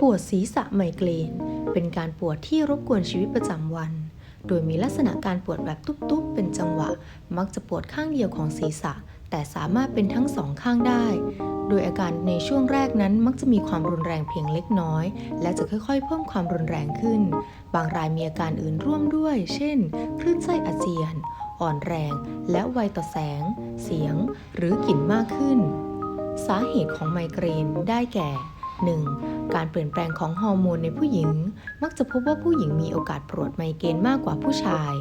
ปวดศีรษะไมเกรน เป็นการปวดที่รบกวนชีวิตประจำวัน โดยมีลักษณะการปวดแบบตุ๊บๆ เป็นจังหวะ มักจะปวดข้างเดียวของศีรษะ แต่สามารถเป็นทั้งสองข้างได้ โดยอาการในช่วงแรกนั้นมักจะมีความรุนแรงเพียงเล็กน้อย และจะค่อยๆ เพิ่มความรุนแรงขึ้น บางรายมีอาการอื่นร่วมด้วย เช่น คลื่นไส้อาเจียน อ่อนแรง และไวต่อแสง เสียง หรือกลิ่นมากขึ้น สาเหตุของไมเกรนได้แก่ 1. การเปลี่ยนแปลงของฮอร์โมนในผู้หญิง มักจะพบว่าผู้หญิงมีโอกาสปวดไมเกรนมากกว่าผู้ชาย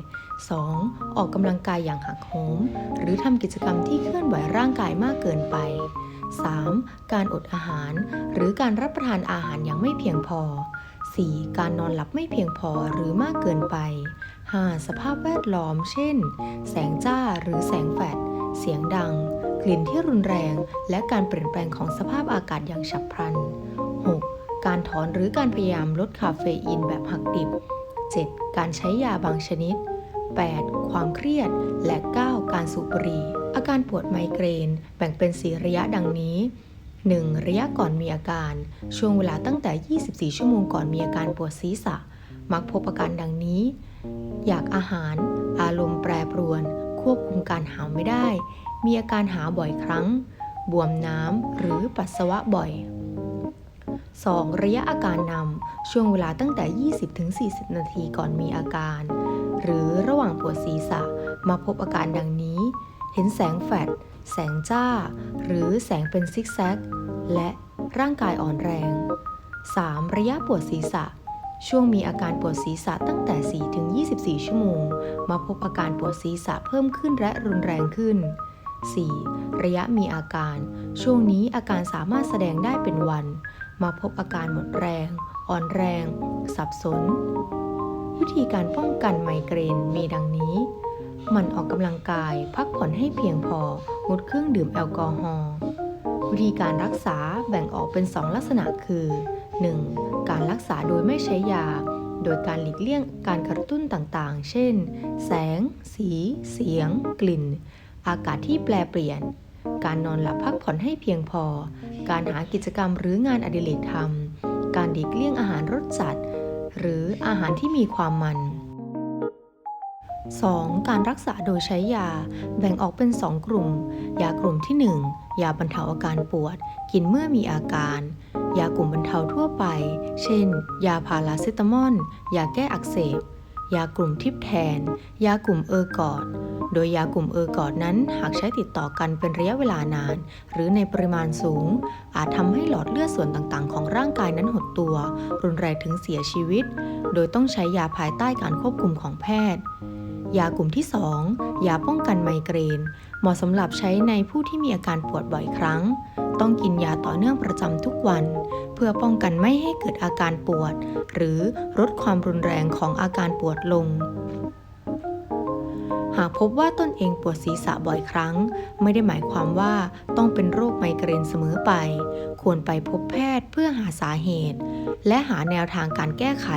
2. ออกกำลังกายอย่างหักโหม หรือทำกิจกรรมที่เคลื่อนไหวร่างกายมากเกินไป 3. การอดอาหาร หรือการรับประทานอาหารอย่างไม่เพียงพอ 4. การนอนหลับไม่เพียงพอหรือมากเกินไป 5. สภาพแวดล้อม เช่น แสงจ้าหรือแสงแฟลชเสียงดัง กลิ่นที่รุนแรง และการเปลี่ยนแปลงของสภาพอากาศอย่างฉับพลัน การถอนหรือการพยายามลดคาเฟอีนแบบหักดิบ 7. การใช้ยาบางชนิด 8. ความเครียด และ 9. การสูบบุหรี่ อาการปวดไมเกรน แบ่งเป็น4ระยะดังนี้ 1. ระยะก่อนมีอาการ ช่วงเวลาตั้งแต่ 24 ชั่วโมงก่อนมีอาการปวดศีรษะ มักพบอาการดังนี้ อยากอาหาร อารมณ์แปรปรวน ควบคุมการหาวไม่ได้ มีอาการหาบ่อยครั้ง บวมน้ำหรือปัสสาวะบ่อย 2. ระยะอาการนำช่วงเวลาตั้งแต่ 20-40 นาทีก่อนมีอาการ หรือระหว่างปวดศีรษะมาพบอาการดังนี้ เห็นแสงแฟลชแสงจ้า หรือแสงเป็นซิกแซก และร่างกายอ่อนแรง 3. ระยะปวดศีรษะ ช่วงมีอาการปวดศีรษะตั้งแต่ 4-24 ชั่วโมง มาพบอาการปวดศีรษะเพิ่มขึ้นและรุนแรงขึ้น 4. ระยะมีอาการ ช่วงนี้อาการสามารถแสดงได้เป็นวัน มาพบอาการหมดแรง อ่อนแรง สับสน วิธีการป้องกันไมเกรนมีดังนี้มันออกกำลังกายพักผ่อนให้เพียงพองดเครื่องดื่มแอลกอฮอล์วิธีการรักษาแบ่งออกเป็น 2 ลักษณะคือ 1. การรักษาโดยไม่ใช้ยา โดยการหลีกเลี่ยงการกระตุ้นต่างๆ เช่น แสง สี เสียง กลิ่น อากาศที่แปลเปลี่ยน การนอนหลับพักผ่อนให้เพียงพอ การหากิจกรรมหรืองานอดิเรกทำการหลีกเลี่ยงอาหารรสจัด หรืออาหารที่มีความมัน 2. การรักษาโดยใช้ยา แบ่งออกเป็น 2 กลุ่ม ยากลุ่มที่ 1 ยาบรรเทาอาการปวด กินเมื่อมีอาการ ยากลุ่มบรรเทาทั่วไป เช่น ยาพาราเซตามอล ยาแก้อักเสบ ยากลุ่มทิปแทน ยากลุ่มเออร์กอด โดยยากลุ่มเออร์กอดนั้นหากใช้ติดต่อกันเป็นระยะเวลานาน หรือในปริมาณสูง อาจทำให้หลอดเลือดส่วนต่างๆ ของร่างกายนั้นหดตัว รุนแรงถึงเสียชีวิต โดยต้องใช้ยาภายใต้การควบคุมของแพทย์ ยากลุ่มที่ 2 ยาป้องกันไมเกรน เหมาะสำหรับใช้ในผู้ที่มีอาการปวดบ่อยครั้ง ต้องกินยาต่อเนื่องประจำทุกวัน เพื่อป้องกันไม่ให้เกิดอาการปวด หรือลดความรุนแรงของอาการปวดลง หากพบว่าตนเองปวดศีรษะบ่อยครั้ง ไม่ได้หมายความว่าต้องเป็นโรคไมเกรนเสมอไป ควรไปพบแพทย์เพื่อหาสาเหตุ และหาแนวทางการแก้ไข